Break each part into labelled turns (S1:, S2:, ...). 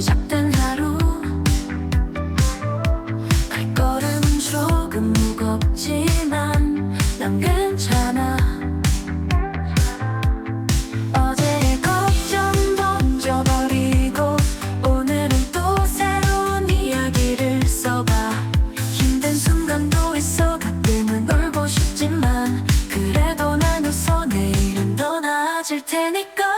S1: 시작된 하루. 발걸음은 조금 무겁지만 난 괜찮아. 어제의 걱정 던져버리고 오늘은 또 새로운 이야기를 써봐. 힘든 순간도 있어 가끔은 울고 싶지만 그래도 난 웃어 내일은 더 나아질 테니까.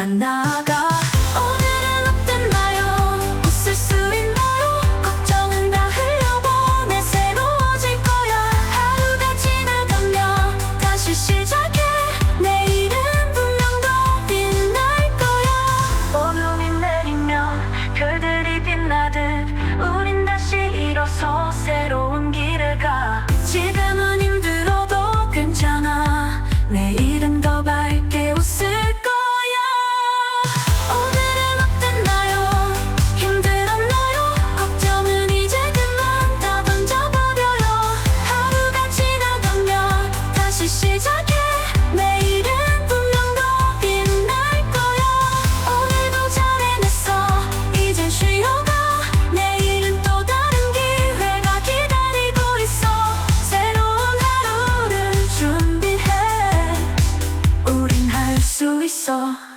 S1: Na na ka. 있어.